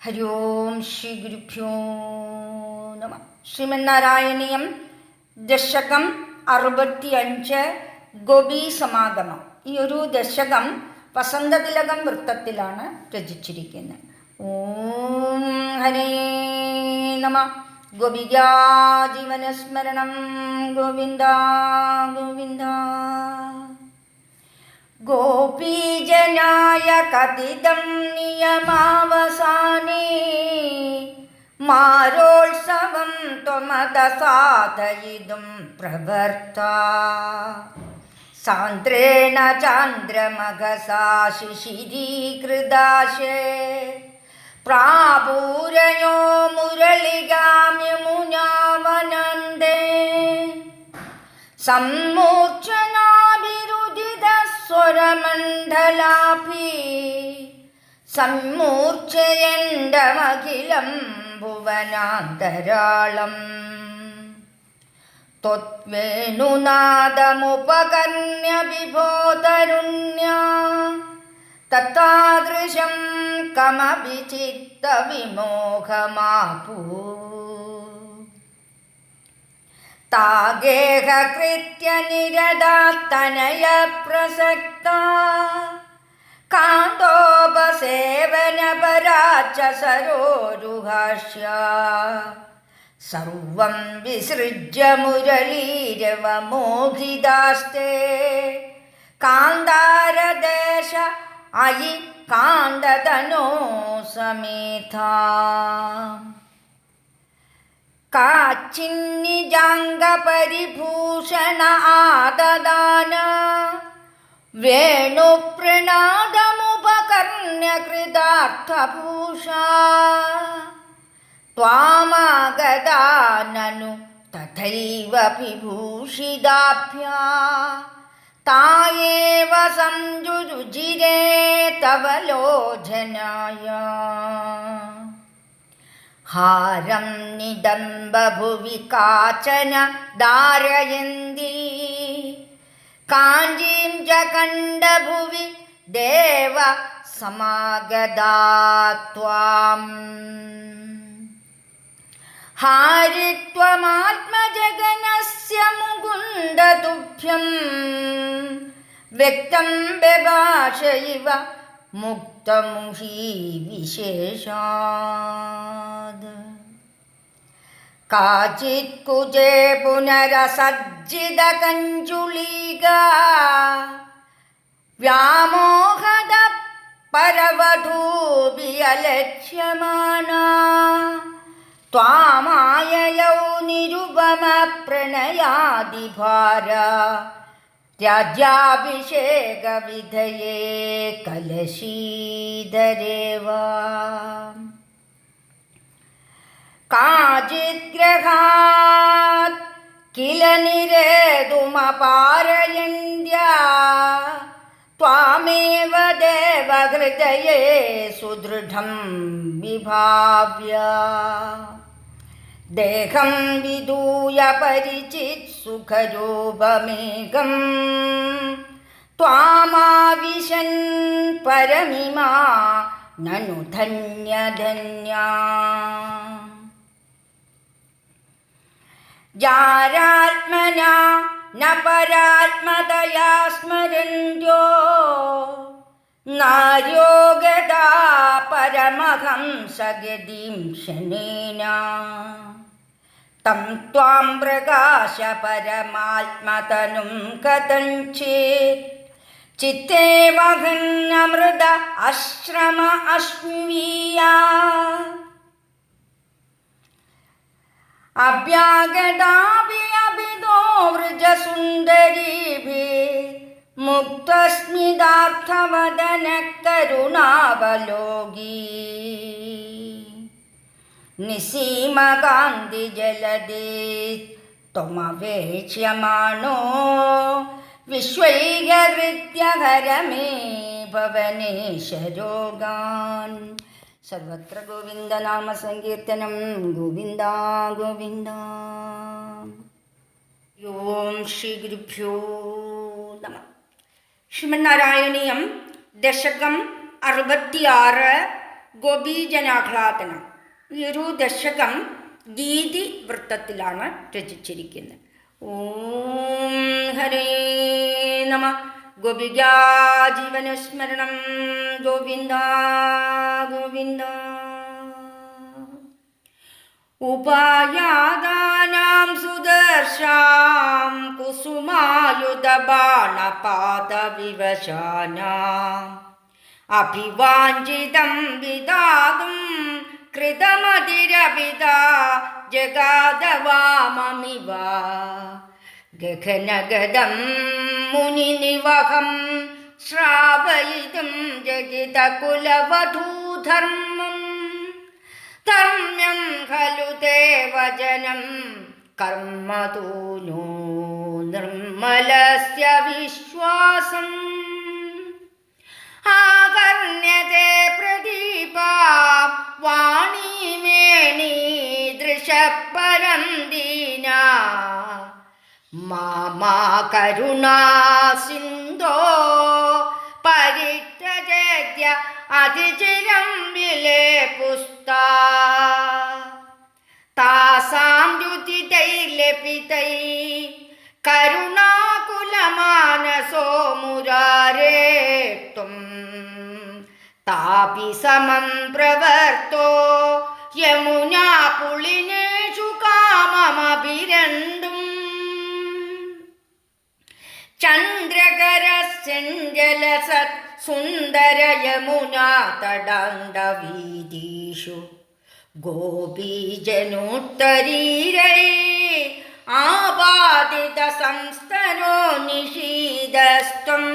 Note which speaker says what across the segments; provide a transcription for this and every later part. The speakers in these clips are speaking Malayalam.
Speaker 1: ഹരി ഓം ശ്രീ ഗുരുഭ്യോ നമ ശ്രീമന്നാരായണീയം ദശകം അറുപത്തിയഞ്ച് ഗോപി സമാഗമം ഈ ഒരു ദശകം വസന്തതിലകം വൃത്തത്തിലാണ് രചിച്ചിരിക്കുന്നത്. ഓം ഹരേ നമ. ഗോപികാജീവനസ്മരണം ഗോവിന്ദ ഗോവിന്ദ. ഗോപീജനായ കഥിതം നിയമാവസാനേ. മാരോത്സവം ത്വമത സാധയിതും പ്രവർത്ത. സാന്ദ്രേണ ചാന്ദ്രമകസാ ശിശിരീകൃതാശേ പ്രാപൂരയോ മുരളിഗാമ്യമുനാവനന്ദേ സമ്മോക്ഷ സമ്മൂർച്ഛനാഭിരുദിതസ്വരമണ്ഡലാഭി സമ്മൂർച്ഛയണ്ടമഖിലം ഭുവനാന്തരാളം ത്വത്വേണുനാദമുപകർണ്യ വിഭോതരുണ്യ തത്താദൃശം കമപി ചിത്തവിമോഹമാപൂ താഗേഹകൃത്യ നിരതാത്തനയ പ്രസക്ത. കാന്തോപസേവനപരാച്ച സരോരുഹാഷ്യ സർവം വിസൃജ്യ മുരളീരവമോഹിതാസ്തേ. കാന്താരദേശ അയി കാന്തതനോ काचिन्निजाङ्गपरिभूषण आददान वेणुप्रणादमुपकर्ण्यकृतार्थभूषा त्वामागदा ननु तथैव विभूषिदाभ्या तायेव सञ्जुरुजिरे तव लोचनाय ഹാരം നിദംബഭുവി കാചന ധാരയന്തി. കാഞ്ചീം ച കണ്ടഭുവി ദേവ സമാഗതാത്വാം ഹാരിത്വമാത്മജഗനസ്യ മുകുന്ദതുഭ്യം വ്യക്തം ബഭാഷ മുക്തമുഷി വിശേഷാദ്. കാചിത് കുജേ പുനരസജ്ജിത കഞ്ചുളീക വ്യാമോഹദ പരവധൂപിയലക്ഷ്യമാണ. ത്വാമായയൗ നിരുപമ പ്രണയാതിഭാര निरुपमप्रणयादिभार राज्याभिषेकविधये कलशीधरेव। काचिद्ग्रहात् किल निरेतुमपारयन्त्या त्वामेव देवहृदये सुदृढं विभाव्य। देहं विदूय परिचित् सुखरूपमेकं त्वामाविशन् परमिमा ननु धन्यधन्या जारात्मना न परात्मतया स्मरन्त्यो നാര്യോഗദാ പരമഹംസഗതിം ശനേന. തം ത്വാം പ്രകാശ പരമാത്മതനും കഥഞ്ചേത് ചിത്തേ വഹന്നമൃത അശ്രമ അശ്വീയ. അഭ്യാഗതാഭി അഭിതോ വൃജസുന്ദരീഭി. वृजसुन्दरीभिः मुक्तस्मितार्थवदनकरुणावलोगी निसीमकान्तिजलदे त्वमवेक्ष्यमाणो विश्वैकहृत्यहर मे भवनेशरोगान् സർവത്ര ഗോവിന്ദനാമ സങ്കീർത്തനം ഗോവിന്ദ ഗോവിന്ദ ഓം ശ്രീ ഗുരുഭ്യോ നമ ശ്രീമന്നാരായണീയം ദശകം അറുപത്തിയാറ് ഗോപീജനാഹ്ലാദനം. ഈ ഒരു ദശകം ഗീതി വൃത്തത്തിലാണ് രചിച്ചിരിക്കുന്നത്. ഓം ഹരേ നമ. ഗോപികാ ജീവനസ്മരണം. ഗോവിന്ദ ഗോവിന്ദ. ഉപായാദാനാം സുദർശാം കുസുമായുധബാണപാദവിവശാനാം. അഭിവാഞ്ചിതം വിദാതും കൃതമതിരവിത ജഗാദവാമമിവ. ഗഗനഗദം മുനിനിവഹം ശ്രാവയിതും ജഗിതകുലവധൂധർമ്മം ധർമ്മ്യം ഖലു ദേവജനം കർമ്മതൂനോ നിർമ്മലസ്യ വിശ്വാസം ആകർണ്യതേ പ്രദീപാ വാണീമേണി ദൃശപരം ദീന മാമാ കരുണാ സിന്ധോ പരിത്യജദ്യ അതിചിരം അതിചിരമ്പിലെ പുസ്താ. താസാം ദ്യുതിതൈർലപിതൈ കരുണാകുലമാനസോ മുരാരേത്തും താപി സമം പ്രവർത്തോ യമുനാ പുളിനേഷു കാമമഭിരണ്ടും ചന്ദ്രകരസഞ്ജലസത് സുന്ദരയമുനാ തടാണ്ഡവീദീഷു ഗോപീജനോത്തരീരൈ ആപാദിത സംസ്ഥനോ നിഷീദസ്ത്വം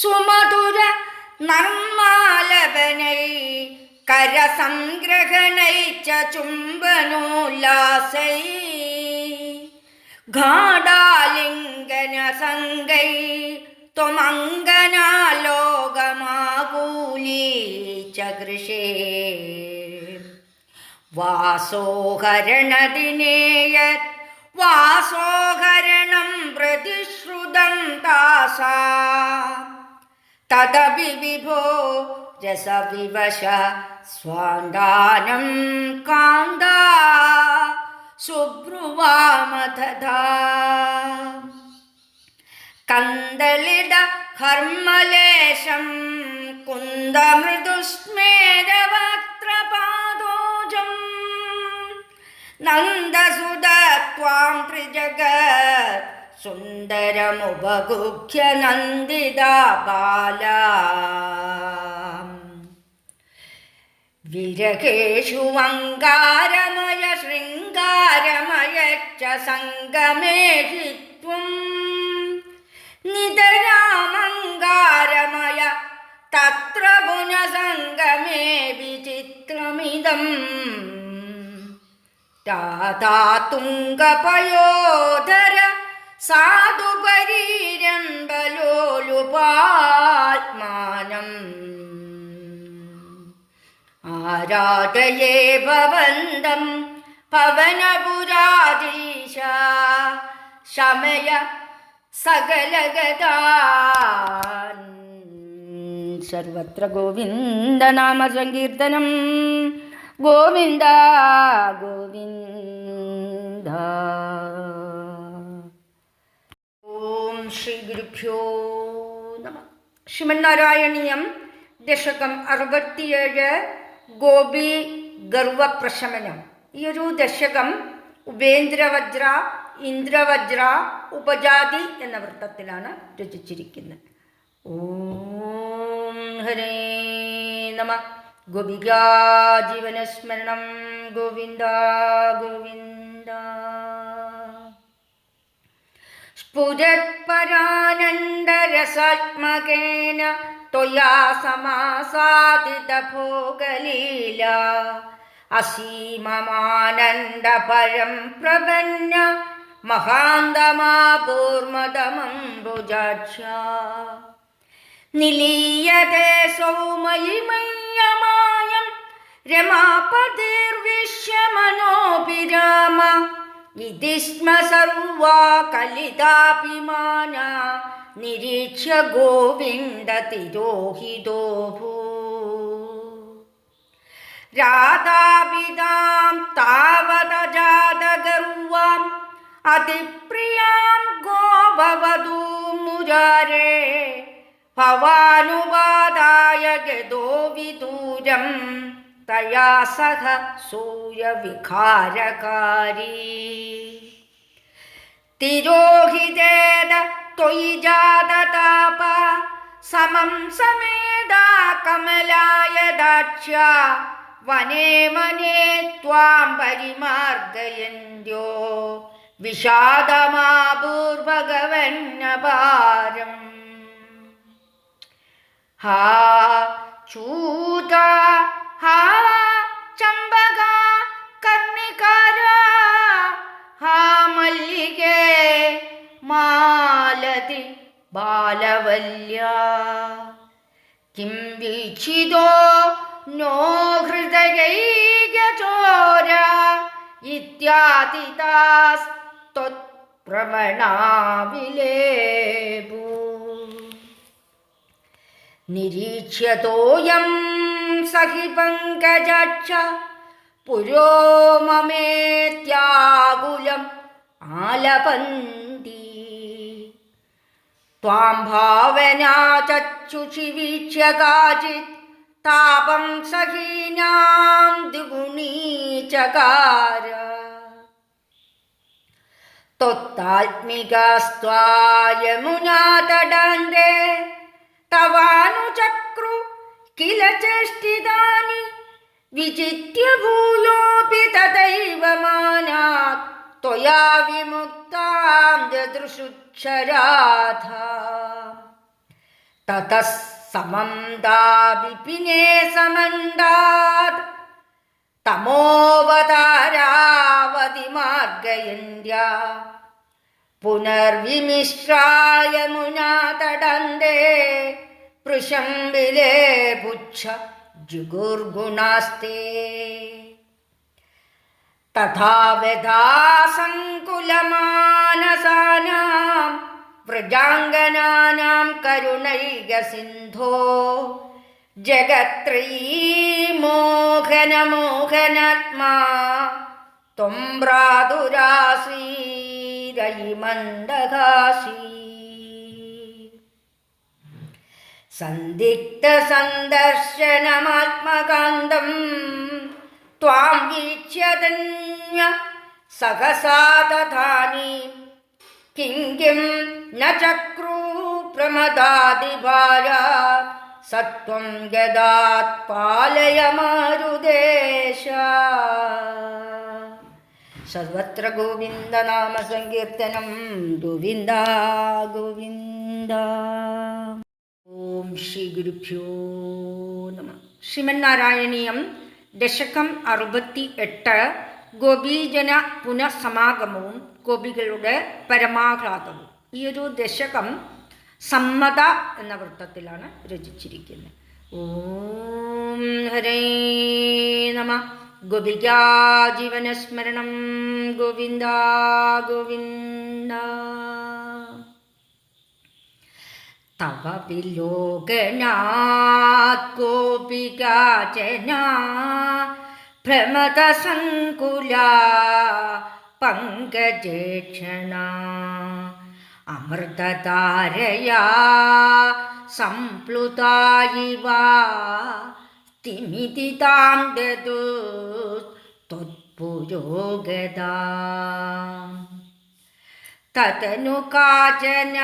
Speaker 1: സുമധുര നർമാലപനൈ കരസംഗ്രഹണൈ ചുംബനോല്ലാസൈ. ഗാഢാലിംഗന സംഗൈ ത്വമംഗനാലോകമാകൂലീ ച കൃഷേ വാസോഹരണദിനേയത് വാസോഹരണം പ്രതിശ്രുതം താസ തദപി വിഭോ രസവിവശ സ്വാന്താനം കാന്ത. സുബ്രുവാമതഥാ കന്ദളിത ഹർമ്മലേശം കുന്ദമൃദുസ്മേരവക്ത്രപാദോജം നന്ദസുത ത്വാം ത്രിജഗത് സുന്ദരമുപഗുഹ്യ നന്ദിതാ ബാല. വിരകേഷു അങ്കാരമയ ശൃംഗാരമയ ത്വം നിതരാമങ്കാരമയ തത്ര പുനസംഗമേ വിചിത്രമിതം. താതാതുംഗപയോധര സാധുപരീരംബലോലുപാത്മാനം ആരാധയേ ഭവന്തം പവനപുരാധീശ ശമയ സകലഗതാൻ. സർവത്ര ഗോവിന്ദനാമ സങ്കീർത്തനം ഗോവിന്ദ ഗോവിന്ദ. ഓം ശ്രീ ഗുരുഭ്യോ നമ. ശ്രീമന്നാരായണീയം ദശകം അറുപത്തിയേഴ് ഗോപി ഗർവപ്രശമനം. ഈ ഒരു ദശകം ഉപേന്ദ്രവജ്ര ഇന്ദ്രവജ്ര ഉപജാതി എന്ന വൃത്തത്തിലാണ് രചിച്ചിരിക്കുന്നത് ഓം ഹരേ നമ ഗോപികാ ജീവനസ്മരണം ഗോവിന്ദ ഗോവിന്ദ സ്ഫുരത്പരാനന്ദരസാത്മകേന त्वया समासादितभोगलीला असीममानन्दपरं प्रपन्न മഹാന്തമാപൂർമതമംബുജാക്ഷ നിലീയതേ സൗമയിമയ്യമായം രമാപതിർവിശ്യമനോപി രാമ ഇതി സ്മ സർവാ കലിതാഭിമാന. നിരീക്ഷ ഗോവിന്ദ തിരോഹിതോ ഭൂ രാധാപിതാം താവത ജാതഗർവാം അതിപ്രിയാം ഗോഭവതൂ മുരാരേ ഭവാനുപാദായ ഗതോ വിദൂരം തയാ സഹ സൂര്യവികാരകാരീ. തിരോഹിതേന ത്വയി ജാതതാപ സമം സമേതാ കമലായ ദാക്ഷ്യ വനേ മനേ ത്വാം പരിമാർഗയന്ത്യോ വിഷാദമാഭൂർഭഗവന്നപാരം ഹാ ചൂത ഹാ ചമ്പക കർണികാര ഹാ മല്ലികേ മാലതി ബാലവല്യ. കിം വീക്ഷിതോ നോ भ्रमणाविलेपु निरीक्ष्यतोऽयं सहि पङ्कजाक्ष पुरो ममेत्याकुलम् आलपन्ति। त्वां भावना चक्षुषि वीक्ष्य काचित् तापं सखीनां द्विगुणी चकार त्वत्तात्मिकास्त्वायमुनातडाङ्गे तवानुचक्रु किल चेष्टितानि विजित्य भूयोऽपि तथैव मानात् त्वया विमुक्तां ददृशुक्षराधा ततः समन्दा विपिने समन्दात् തമോവതാരാവതി മാർഗയന്യ പുനർവിമിശ്രായ മുനാതടന്തേ പൃശംബിലേ പുച്ഛ ജുഗുർഗുണാസ്തേ. തഥാ വ്യധാസങ്കുലമാനസാനാം കരുണൈകസിന്ധോ. ജഗത്രീമോഹനമോഹനാത്മാ ത്വംബ്രാതുരാസീരയിമന്ദകാശീ സന്ദിഗ്ധസന്ദർശനമാത്മകാന്തം ത്വാം വീക്ഷ്യതന്യ സഹസാ തഥാനി. കിം കിം ന ചക്രൂ പ്രമദാതിഭാര സത്വം ഗതാത് പാലയ മാരുദേശ സർവത്ര ഗോവിന്ദനാമ സങ്കീർത്തനം ഗോവിന്ദ ഗോവിന്ദ. ഓം ശ്രീ ഗുരുഭ്യോ നമ. ശ്രീമന്നാരായണീയം ദശകം അറുപത്തി എട്ട് ഗോപീജന പുനഃസമാഗമവും ഗോപികളുടെ പരമാഹ്ലാദവും. ഈ ഒരു ദശകം സമ്മത എന്ന വൃത്തത്തിലാണ് രചിച്ചിരിക്കുന്നത്. ഓം ഹരേ നമ. ഗോപിക ജീവനസ്മരണം ഗോവിന്ദ ഗോവിന്ദ. തവ വിലോകനാത് ഭ്രമത ഭ്രമതസങ്കുല പങ്കജേക്ഷണ. അമൃതധാരയാ സംപ്ലുതായിവ. തിമിതിതാം ഗതു ത്വത്പുരോഗതാ തതനു കാചന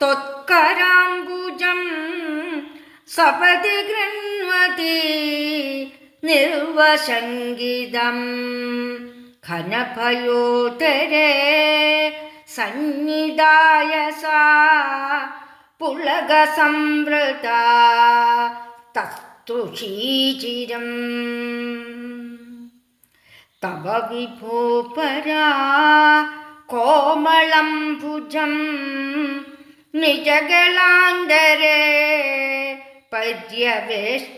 Speaker 1: ത്വത്കരാംബുജം സപതി ഗൃണ്വതി നിർവശങ്കിതം ഘനഭയോതരേ സന്നിധായ സാ പുളകസംവൃത തസ്തുഷീചിരം തവ വിഭോ പരാ കോമളം ഭുജം നിജഗളാന്തരേ പര്യവേഷ്ടയത്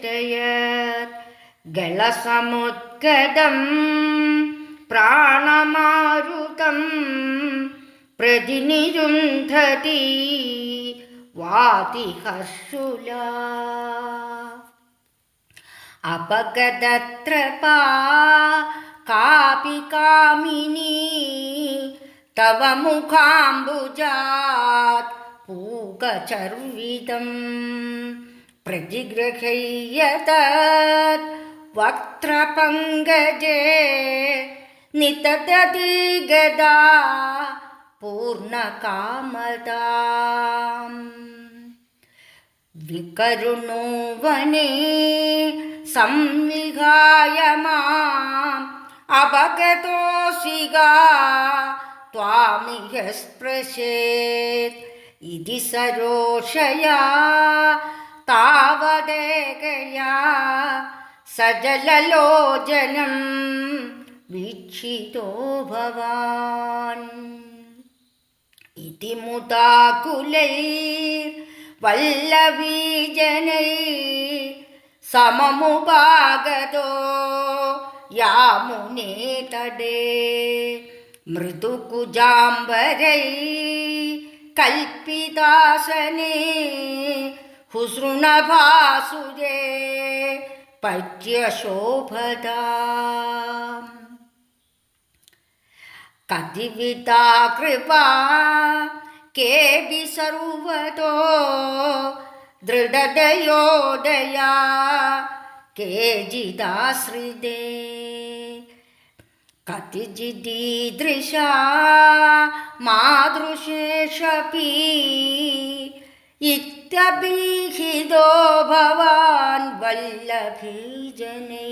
Speaker 1: ഗളസമുത്കടം പ്രാണമാരുതം. പ്രതിനിരുന്ധതി വാതിഹർഷുല. അപഗതത്രപാ കാപി കാമിനി തവ മുഖാംബുജാത് പൂകചർവിതം പ്രതിഗ്രഹയ്യത വക്ത്രപങ്കജേ നിതതീഗദാ पूर्णकामदाम् विकरुणो वने संविहाय माम् अपगतोऽसिगा त्वामिह स्पृशेत् इति सरोषया तावदेकया सजललोचनं वीक्षितो भवान् इति मुदाकुलैर्वल्लवीजनै सममुपागतो यामुने तडे मृदुकुजाम्बरै कल्पितासने हुसृणभासुरे पद्यशोभदा कतिविता कृपा केऽपि सर्वतो दृढदयोदया केचिदाश्रिते कतिचिदीदृशा मादृशेषपि इत्यभिहितो भवान् वल्लभीजने।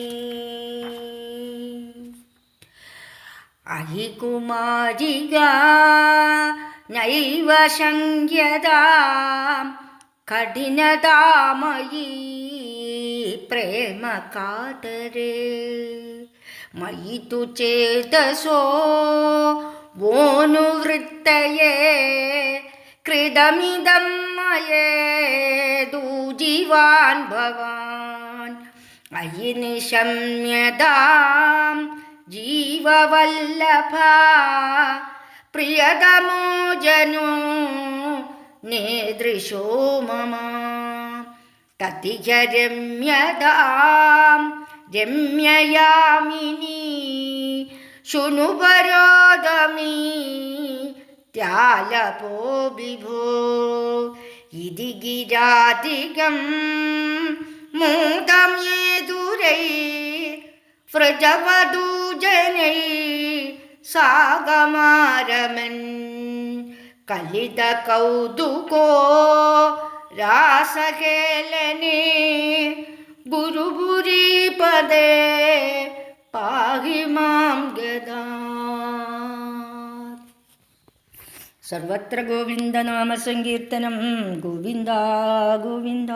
Speaker 1: അഹി കുമാരിക നൈവ ശങ്ക്യതാം കഠിനതാമയീ പ്രേമകാതരേ. മയി തു ചേതസോ വോനുവൃത്തയേ കൃതമിതം മയേ ദൂജിവാൻ ഭവാൻ. അയി നിശമ്യതാം ജീവവല്ലഭ പ്രിയതമോജനോ നേദൃശോ മമ. കതിയ രമ്യതാം രമ്യയാമിനി ശുണുപരോദമീ ത്യാലപോ വിഭോ. ഇതി ഗിരാതികം മൂതമേതുരൈ സ്പൃജവധൂജനൈ സാഗമാരമൻ. കലിത കൗതുകോ രാസകേലനെ ഗുരുപുരീപദേ പാഹി മാം ഗദാ സർവത്ര ഗോവിന്ദനാമസങ്കീർത്തനം ഗോവിന്ദ ഗോവിന്ദ.